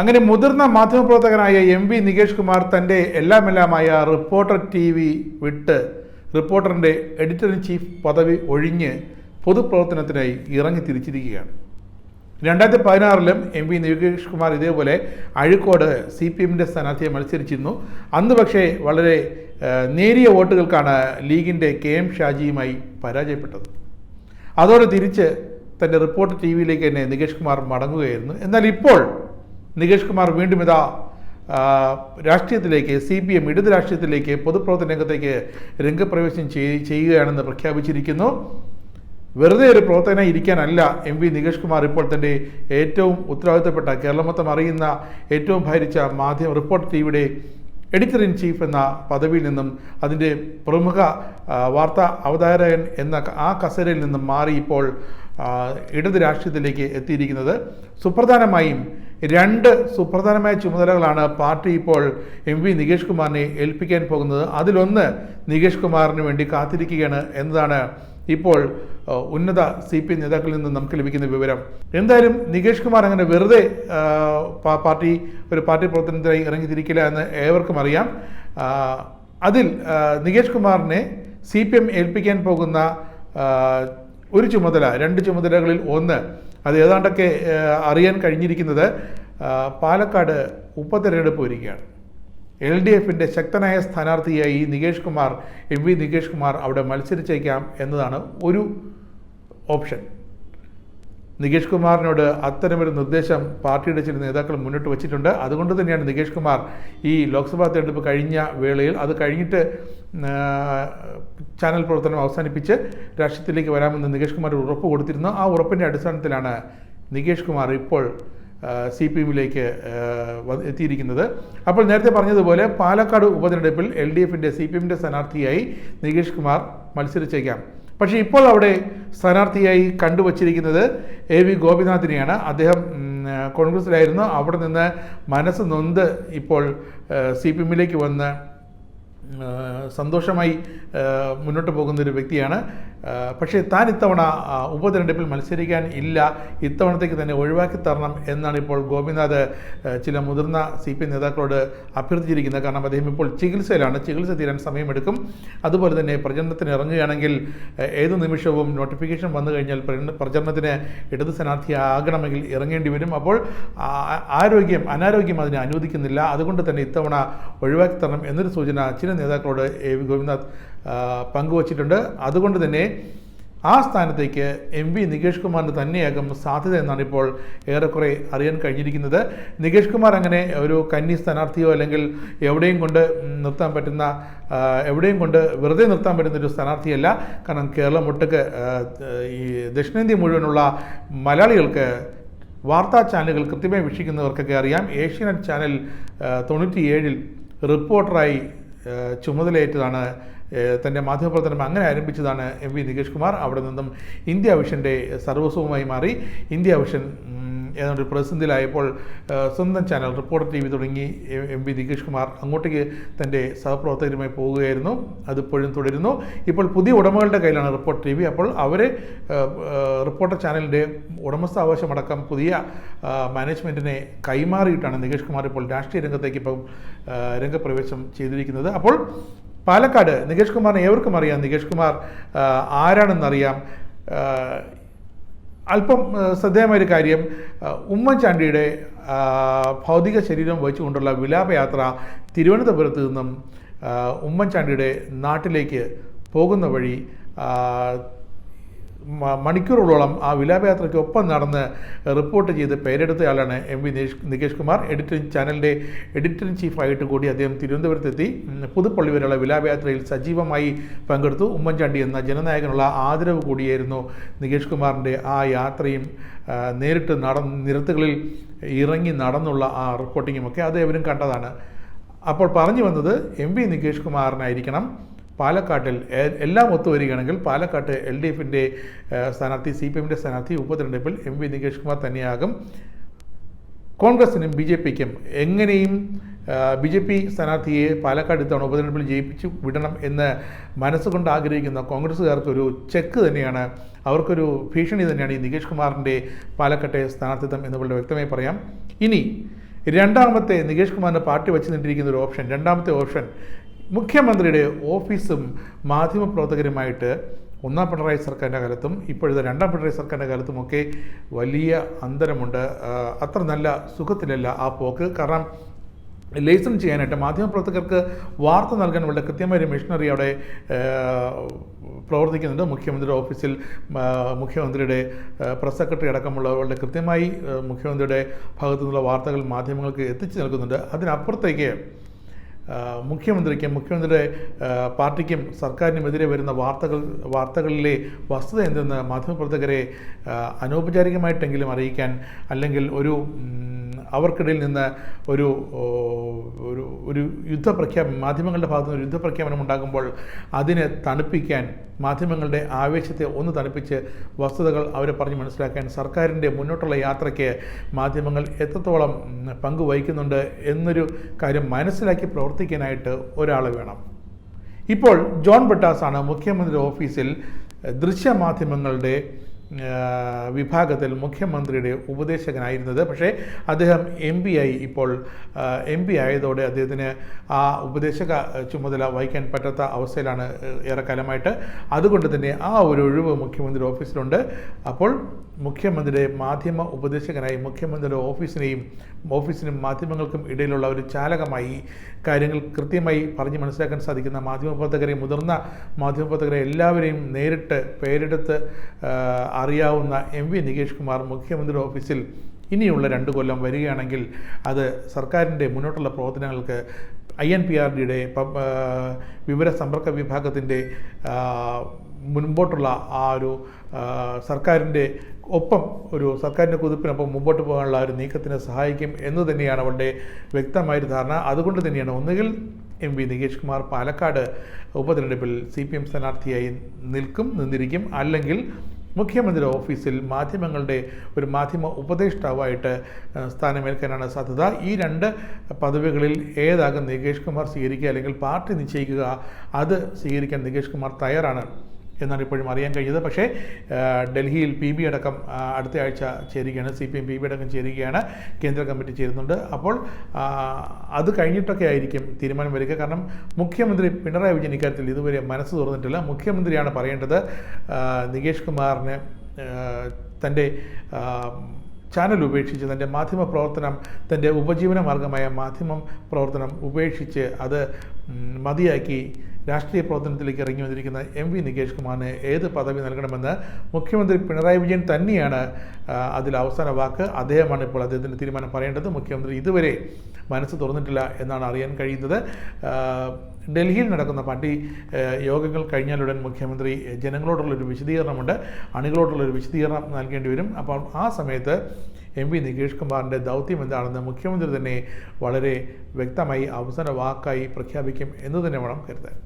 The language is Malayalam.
അങ്ങനെ മുതിർന്ന മാധ്യമപ്രവർത്തകനായ എം വി നികേഷ് കുമാർ തന്റെ എല്ലാമെല്ലാമായ റിപ്പോർട്ടർ ടി വി വിട്ട് റിപ്പോർട്ടറിന്റെ എഡിറ്റർ ഇൻ ചീഫ് പദവി ഒഴിഞ്ഞ് പൊതുപ്രവർത്തനത്തിനായി ഇറങ്ങി തിരിച്ചിരിക്കുകയാണ്. രണ്ടായിരത്തി പതിനാറിലും എം വി നികേഷ് കുമാർ ഇതേപോലെ അഴിക്കോട് സി പി എമ്മിന്റെ സ്ഥാനാർത്ഥിയെ മത്സരിച്ചിരുന്നു. അന്ന് പക്ഷേ വളരെ നേരിയ വോട്ടുകൾക്കാണ് ലീഗിന്റെ കെ എം ഷാജിയുമായി പരാജയപ്പെട്ടത്. അതോടെ തിരിച്ച് തന്റെ റിപ്പോർട്ട് ടി വിയിലേക്ക് തന്നെ നികേഷ് കുമാർ മടങ്ങുകയായിരുന്നു. എന്നാൽ ഇപ്പോൾ നികേഷ് കുമാർ വീണ്ടും ഇതാ രാഷ്ട്രീയത്തിലേക്ക് സി പി എം ഇടത് രാഷ്ട്രീയത്തിലേക്ക് പൊതുപ്രവർത്തന രംഗത്തേക്ക് രംഗപ്രവേശനം ചെയ്യുകയാണെന്ന് പ്രഖ്യാപിച്ചിരിക്കുന്നു. വെറുതെ ഒരു പ്രവർത്തകനായി ഇരിക്കാനല്ല എം വി നികേഷ് കുമാർ ഇപ്പോൾ തന്റെ ഏറ്റവും ഉത്തരവാദിത്തപ്പെട്ട കേരളം മൊത്തം അറിയുന്ന ഏറ്റവും ഭരിച്ച മാധ്യമ റിപ്പോർട്ട് ടി വിയുടെ എഡിറ്റർ ഇൻ ചീഫ് എന്ന പദവിയിൽ നിന്നും അതിന്റെ പ്രമുഖ വാർത്താ അവതാരകൻ എന്ന ആ കസേരയിൽ നിന്നും മാറി ഇപ്പോൾ ഇടത് രാഷ്ട്രീയത്തിലേക്ക് എത്തിയിരിക്കുന്നത്. സുപ്രധാനമായും രണ്ട് സുപ്രധാനമായ ചുമതലകളാണ് പാർട്ടി ഇപ്പോൾ എം വി നികേഷ് കുമാറിനെ ഏൽപ്പിക്കാൻ പോകുന്നത്. അതിലൊന്ന് നികേഷ് കുമാറിന് വേണ്ടി കാത്തിരിക്കുകയാണ് എന്നതാണ് ഇപ്പോൾ ഉന്നത സി പി നേതാക്കളിൽ നിന്ന് നമുക്ക് ലഭിക്കുന്ന വിവരം. എന്തായാലും നികേഷ് കുമാർ അങ്ങനെ വെറുതെ പാർട്ടി ഒരു പാർട്ടി പ്രവർത്തനത്തിനായി ഇറങ്ങിത്തിരിക്കില്ല എന്ന് ഏവർക്കും അറിയാം. അതിൽ നികേഷ് കുമാറിനെ സി പി എം ഏൽപ്പിക്കാൻ പോകുന്ന ഒരു ചുമതല രണ്ട് ചുമതലകളിൽ ഒന്ന് അത് ഏതാണ്ടൊക്കെ അറിയാൻ കഴിഞ്ഞിരിക്കുന്നത് പാലക്കാട് ഉപതെരഞ്ഞെടുപ്പ് വരികയാണ്. എൽ ഡി എഫിന്റെ ശക്തനായ സ്ഥാനാർത്ഥിയായി നികേഷ് കുമാർ എം വി നികേഷ് കുമാർ അവിടെ മത്സരിച്ചേക്കാം എന്നതാണ് ഒരു ഓപ്ഷൻ. നികേഷ് കുമാറിനോട് അത്തരമൊരു നിർദ്ദേശം പാർട്ടിയുടെ ചില നേതാക്കൾ മുന്നോട്ട് വച്ചിട്ടുണ്ട്. അതുകൊണ്ട് തന്നെയാണ് നികേഷ് കുമാർ ഈ ലോക്സഭാ തെരഞ്ഞെടുപ്പ് കഴിഞ്ഞ വേളയിൽ അത് കഴിഞ്ഞിട്ട് ചാനൽ പ്രവർത്തനം അവസാനിപ്പിച്ച് രാഷ്ട്രീയത്തിലേക്ക് വരാമെന്ന് നികേഷ് കുമാർ ഉറപ്പ് കൊടുത്തിരുന്നു. ആ ഉറപ്പിന്റെ അടിസ്ഥാനത്തിലാണ് നികേഷ് കുമാർ ഇപ്പോൾ സി പി എമ്മിലേക്ക് എത്തിയിരിക്കുന്നത്. അപ്പോൾ നേരത്തെ പറഞ്ഞതുപോലെ പാലക്കാട് ഉപതെരഞ്ഞെടുപ്പിൽ എൽ ഡി എഫിന്റെ സി പി എമ്മിന്റെ സ്ഥാനാർത്ഥിയായി നികേഷ് കുമാർ മത്സരിച്ചേക്കാം. പക്ഷേ ഇപ്പോൾ അവിടെ സ്ഥാനാർത്ഥിയായി കണ്ടുവച്ചിരിക്കുന്നത് എ വി ഗോപിനാഥിനെയാണ്. അദ്ദേഹം കോൺഗ്രസിലായിരുന്നു. അവിടെ നിന്ന് മനസ്സ് നൊന്ത് ഇപ്പോൾ സി പി എമ്മിലേക്ക് വന്ന് സന്തോഷമായി മുന്നോട്ട് പോകുന്ന ഒരു വ്യക്തിയാണ്. പക്ഷേ താൻ ഇത്തവണ ഉപതെരഞ്ഞെടുപ്പിൽ മത്സരിക്കാൻ ഇല്ല. ഇത്തവണത്തേക്ക് തന്നെ ഒഴിവാക്കി തരണം എന്നാണ് ഇപ്പോൾ ഗോപിനാഥ് ചില മുതിർന്ന സി പി നേതാക്കളോട് അഭ്യർത്ഥിച്ചിരിക്കുന്നത്. കാരണം അദ്ദേഹം ഇപ്പോൾ ചികിത്സയിലാണ്. ചികിത്സ തീരാൻ സമയമെടുക്കും. അതുപോലെ തന്നെ പ്രചരണത്തിന് ഇറങ്ങുകയാണെങ്കിൽ ഏതു നിമിഷവും നോട്ടിഫിക്കേഷൻ വന്നു കഴിഞ്ഞാൽ പ്രചരണ- പ്രചരണത്തിന് ഇടത് സ്ഥാനാർത്ഥിയാകണമെങ്കിൽ ഇറങ്ങേണ്ടി വരും. അപ്പോൾ ആരോഗ്യം അനാരോഗ്യം അതിനെ അനുവദിക്കുന്നില്ല. അതുകൊണ്ട് തന്നെ ഇത്തവണ ഒഴിവാക്കി തരണം എന്നൊരു സൂചന ചില നേതാക്കളോട് എ വി ഗോപിനാഥ് പങ്കുവച്ചിട്ടുണ്ട്. അതുകൊണ്ട് തന്നെ ആ സ്ഥാനത്തേക്ക് എം വി നികേഷ് കുമാറിന് തന്നെയാകും സാധ്യത എന്നാണ് ഇപ്പോൾ ഏറെക്കുറെ അറിയാൻ കഴിഞ്ഞിരിക്കുന്നത്. നികേഷ് കുമാർ അങ്ങനെ ഒരു കന്നി സ്ഥാനാർത്ഥിയോ അല്ലെങ്കിൽ എവിടെയും കൊണ്ട് നിർത്താൻ പറ്റുന്ന എവിടെയും കൊണ്ട് വെറുതെ നിർത്താൻ പറ്റുന്ന ഒരു സ്ഥാനാർത്ഥിയല്ല. കാരണം കേരളം ഒട്ടുക്ക് ഈ ദക്ഷിണേന്ത്യ മുഴുവനുള്ള മലയാളികൾക്ക് വാർത്താ ചാനലുകൾ കൃത്യമായി വീക്ഷിക്കുന്നവർക്കൊക്കെ അറിയാം. ഏഷ്യാനെറ്റ് ചാനൽ തൊണ്ണൂറ്റിയേഴിൽ റിപ്പോർട്ടറായി ചുമതലയേറ്റതാണ് തന്റെ മാധ്യമപ്രവർത്തനം അങ്ങനെ ആരംഭിച്ചതാണ് എം വി നികേഷ് കുമാർ. അവിടെ നിന്നും ഇന്ത്യ വിഷന്റെ സർവസ്വമായി മാറി ഇന്ത്യ വിഷൻ ഏതാണ്ട് പ്രതിസന്ധിയിലായപ്പോൾ സ്വന്തം ചാനൽ റിപ്പോർട്ട് ടി വി തുടങ്ങി എം വി നികേഷ് കുമാർ അങ്ങോട്ടേക്ക് തന്റെ സഹപ്രവർത്തകരുമായി പോവുകയായിരുന്നു അതിപ്പോഴും തുടരുന്നു. ഇപ്പോൾ പുതിയ ഉടമകളുടെ കയ്യിലാണ് റിപ്പോർട്ട് ടി വി. അപ്പോൾ അവർ റിപ്പോർട്ടർ ചാനലിന്റെ ഉടമസ്ഥാവകാശമടക്കം പുതിയ മാനേജ്മെന്റിനെ കൈമാറിയിട്ടാണ് നികേഷ് കുമാർ ഇപ്പോൾ രാഷ്ട്രീയ രംഗത്തേക്ക് ഇപ്പം രംഗപ്രവേശം ചെയ്തിരിക്കുന്നത്. അപ്പോൾ പാലക്കാട് നികേഷ് കുമാറിനെ ഏവർക്കും അറിയാം. നികേഷ് കുമാർ ആരാണെന്നറിയാം. അല്പം ശ്രദ്ധേയമായൊരു കാര്യം ഉമ്മൻചാണ്ടിയുടെ ഭൗതിക ശരീരം വഹിച്ചുകൊണ്ടുള്ള വിലാപയാത്ര തിരുവനന്തപുരത്ത് നിന്നും ഉമ്മൻചാണ്ടിയുടെ നാട്ടിലേക്ക് പോകുന്ന വഴി മണിക്കൂറുകളോളം ആ വിലാപയാത്രയ്ക്കൊപ്പം നടന്ന് റിപ്പോർട്ട് ചെയ്ത് പേരെടുത്തയാളാണ് M V Nikesh Kumar. Editor ചാനലിന്റെ എഡിറ്റർ ഇൻ ചീഫായിട്ട് കൂടി അദ്ദേഹം തിരുവനന്തപുരത്തെത്തി. പുതുപ്പള്ളി വരെയുള്ള വിലാപയാത്രയിൽ സജീവമായി പങ്കെടുത്തു. ഉമ്മൻചാണ്ടി എന്ന ജനനായകനുള്ള ആദരവ് കൂടിയായിരുന്നു നികേഷ് കുമാറിന്റെ ആ യാത്രയും നേരിട്ട് നട നിരത്തുകളിൽ ഇറങ്ങി നടന്നുള്ള ആ റിപ്പോർട്ടിങ്ങുമൊക്കെ അത് എവരും കണ്ടതാണ്. അപ്പോൾ പറഞ്ഞു വന്നത് എം വി നികേഷ് കുമാറിനായിരിക്കണം. പാലക്കാട്ടിൽ എല്ലാം ഒത്തുവരികയാണെങ്കിൽ പാലക്കാട്ട് എൽ ഡി എഫിന്റെ സ്ഥാനാർത്ഥി സി പി എമ്മിന്റെ സ്ഥാനാർത്ഥി ഉപതെരഞ്ഞെടുപ്പിൽ എം വി നികേഷ് കുമാർ തന്നെയാകും. കോൺഗ്രസിനും ബി ജെ പിക്കും എങ്ങനെയും ബി ജെ പി സ്ഥാനാർത്ഥിയെ പാലക്കാട് ഇത്തവണ ഉപതെരഞ്ഞെടുപ്പിൽ ജയിപ്പിച്ച് വിടണം എന്ന് മനസ്സുകൊണ്ട് ആഗ്രഹിക്കുന്ന കോൺഗ്രസ്സുകാർക്കൊരു ചെക്ക് തന്നെയാണ്. അവർക്കൊരു ഭീഷണി തന്നെയാണ് ഈ നികേഷ് കുമാറിന്റെ പാലക്കാട്ടെ സ്ഥാനാർത്ഥിത്വം എന്ന് വളരെ വ്യക്തമായി പറയാം. ഇനി രണ്ടാമത്തെ നികേഷ് കുമാറിന്റെ പാർട്ടി വെച്ച് നിന്നിരിക്കുന്ന ഒരു ഓപ്ഷൻ രണ്ടാമത്തെ ഓപ്ഷൻ മുഖ്യമന്ത്രിയുടെ ഓഫീസും മാധ്യമപ്രവർത്തകരുമായിട്ട് ഒന്നാം പിണറായി സർക്കാരിന്റെ കാലത്തും ഇപ്പോഴത്തെ രണ്ടാം പിണറായി സർക്കാരിന്റെ കാലത്തുമൊക്കെ വലിയ അന്തരമുണ്ട്. അത്ര നല്ല സുഖത്തിലല്ല ആ പോക്ക്. കാരണം ലൈസൺ ചെയ്യാനായിട്ട് മാധ്യമപ്രവർത്തകർക്ക് വാർത്ത നൽകാൻ വളരെ കൃത്യമായ ഒരു മെഷീനറി അവിടെ പ്രവർത്തിക്കുന്നുണ്ട്. മുഖ്യമന്ത്രിയുടെ ഓഫീസിൽ മുഖ്യമന്ത്രിയുടെ പ്രസ് സെക്രട്ടറി അടക്കമുള്ളവരുടെ കൃത്യമായി മുഖ്യമന്ത്രിയുടെ ഭാഗത്തു നിന്നുള്ള വാർത്തകൾ മാധ്യമങ്ങൾക്ക് എത്തിച്ചു നൽകുന്നുണ്ട്. അതിനപ്പുറത്തേക്ക് മുഖ്യമന്ത്രിക്കും മുഖ്യമന്ത്രിയുടെ പാർട്ടിക്കും സർക്കാരിനുമെതിരെ വരുന്ന വാർത്തകൾ വാർത്തകളിലെ വസ്തുത എന്തെന്ന് മാധ്യമപ്രവർത്തകരെ അനൗപചാരികമായിട്ടെങ്കിലും അറിയിക്കാൻ അല്ലെങ്കിൽ ഒരു അവർക്കിടയിൽ നിന്ന് ഒരു ഒരു ഒരു യുദ്ധപ്രഖ്യാപനം മാധ്യമങ്ങളുടെ ഭാഗത്തു നിന്ന് യുദ്ധപ്രഖ്യാപനം ഉണ്ടാകുമ്പോൾ അതിനെ തണുപ്പിക്കാൻ മാധ്യമങ്ങളുടെ ആവേശത്തെ ഒന്ന് തണുപ്പിച്ച് വസ്തുതകൾ അവരെ പറഞ്ഞ് മനസ്സിലാക്കാൻ സർക്കാരിന്റെ മുന്നോട്ടുള്ള യാത്രയ്ക്ക് മാധ്യമങ്ങൾ എത്രത്തോളം പങ്കുവഹിക്കുന്നുണ്ട് പങ്ക് വഹിക്കുന്നുണ്ട് എന്നൊരു കാര്യം മനസ്സിലാക്കി പ്രവർത്തിക്കാനായിട്ട് ഒരാൾ വേണം. ഇപ്പോൾ ജോൺ ബട്ടാസാണ് മുഖ്യമന്ത്രി ഓഫീസിൽ ദൃശ്യമാധ്യമങ്ങളുടെ വിഭാഗത്തിൽ മുഖ്യമന്ത്രിയുടെ ഉപദേശകനായിരുന്നത്. പക്ഷേ അദ്ദേഹം എം പി ആയി ഇപ്പോൾ എം പി ആയതോടെ അദ്ദേഹത്തിന് ആ ഉപദേശക ചുമതല വഹിക്കാൻ പറ്റാത്ത അവസ്ഥയിലാണ് ഏറെക്കാലമായിട്ട് അതുകൊണ്ട് തന്നെ ആ ഒരു ഒഴിവ് മുഖ്യമന്ത്രി ഓഫീസിലുണ്ട്. അപ്പോൾ മുഖ്യമന്ത്രിയുടെ മാധ്യമ ഉപദേശകനായി മുഖ്യമന്ത്രിയുടെ ഓഫീസിനെയും ഓഫീസിനും മാധ്യമങ്ങൾക്കും ഇടയിലുള്ള ഒരു ചാലകമായി കാര്യങ്ങൾ കൃത്യമായി പറഞ്ഞ് മനസ്സിലാക്കാൻ സാധിക്കുന്ന മാധ്യമപ്രവർത്തകരെ മുതിർന്ന മാധ്യമപ്രവർത്തകരെ എല്ലാവരെയും നേരിട്ട് പേരെടുത്ത് അറിയാവുന്ന എം വി നികേഷ് കുമാർ മുഖ്യമന്ത്രിയുടെ ഓഫീസിൽ ഇനിയുള്ള രണ്ട് കൊല്ലം വരികയാണെങ്കിൽ അത് സർക്കാരിന്റെ മുന്നോട്ടുള്ള പ്രവർത്തനങ്ങൾക്ക് ഐ എൻ പി ആർ ഡിയുടെ വിവര സമ്പർക്ക വിഭാഗത്തിന്റെ മുൻപോട്ടുള്ള ആ ഒരു സർക്കാരിന്റെ ഒപ്പം ഒരു സർക്കാരിന്റെ കുതിപ്പിനൊപ്പം മുമ്പോട്ട് പോകാനുള്ള ഒരു നീക്കത്തിനെ സഹായിക്കും എന്ന് തന്നെയാണ് അവളുടെ വ്യക്തമായൊരു ധാരണ. അതുകൊണ്ട് തന്നെയാണ് ഒന്നുകിൽ എം വി നികേഷ് കുമാർ പാലക്കാട് ഉപതെരഞ്ഞെടുപ്പിൽ സി പി എം സ്ഥാനാർത്ഥിയായി നിൽക്കും നിന്നിരിക്കും. അല്ലെങ്കിൽ മുഖ്യമന്ത്രിയുടെ ഓഫീസിൽ മാധ്യമങ്ങളുടെ ഒരു മാധ്യമ ഉപദേഷ്ടാവായിട്ട് സ്ഥാനമേൽക്കാനാണ് സാധ്യത. ഈ രണ്ട് പദവികളിൽ ഏതാകും നികേഷ് കുമാർ സ്വീകരിക്കുക അല്ലെങ്കിൽ പാർട്ടി നിശ്ചയിക്കുക അത് സ്വീകരിക്കാൻ നികേഷ് കുമാർ തയ്യാറാണ്. എന്നാണ് ഇപ്പോഴും അറിയാൻ കഴിഞ്ഞത് പക്ഷേ ഡൽഹിയിൽ പി ബി അടക്കം അടുത്ത ആഴ്ച ചേരുകയാണ്. C P M P B അടക്കം ചേരുകയാണ്. കേന്ദ്ര കമ്മിറ്റി ചേരുന്നുണ്ട്. അപ്പോൾ അത് കഴിഞ്ഞിട്ടൊക്കെ ആയിരിക്കും തീരുമാനം വരിക. കാരണം മുഖ്യമന്ത്രി പിണറായി വിജയൻ ഇക്കാര്യത്തിൽ ഇതുവരെ മനസ്സ് തുറന്നിട്ടില്ല. മുഖ്യമന്ത്രിയാണ് പറയേണ്ടത്. നികേഷ് കുമാറിന് തന്റെ ചാനൽ ഉപേക്ഷിച്ച് തന്റെ മാധ്യമ പ്രവർത്തനം തന്റെ ഉപജീവന മാർഗമായ മാധ്യമം പ്രവർത്തനം ഉപേക്ഷിച്ച് അത് മതിയാക്കി രാഷ്ട്രീയ പ്രവർത്തനത്തിലേക്ക് ഇറങ്ങി വന്നിരിക്കുന്ന എം വി നികേഷ് കുമാറിന് ഏത് പദവി നൽകണമെന്ന് മുഖ്യമന്ത്രി പിണറായി വിജയൻ തന്നെയാണ് അതിൽ അവസാന വാക്ക്. അദ്ദേഹമാണ് ഇപ്പോൾ അദ്ദേഹത്തിന്റെ തീരുമാനം പറയേണ്ടത്. മുഖ്യമന്ത്രി ഇതുവരെ മനസ്സ് തുറന്നിട്ടില്ല എന്നാണ് അറിയാൻ കഴിയുന്നത്. ഡൽഹിയിൽ നടക്കുന്ന പാർട്ടി യോഗങ്ങൾ കഴിഞ്ഞാലുടൻ മുഖ്യമന്ത്രി ജനങ്ങളോടുള്ളൊരു വിശദീകരണമുണ്ട്. അണികളോടുള്ളൊരു വിശദീകരണം നൽകേണ്ടി വരും. അപ്പോൾ ആ സമയത്ത് എം പി നികേഷ് കുമാറിന്റെ ദൗത്യം എന്താണെന്ന് മുഖ്യമന്ത്രി തന്നെ വളരെ വ്യക്തമായി അവസര വാക്കായി പ്രഖ്യാപിക്കും എന്ന് തന്നെ വേണം കരുതാൻ.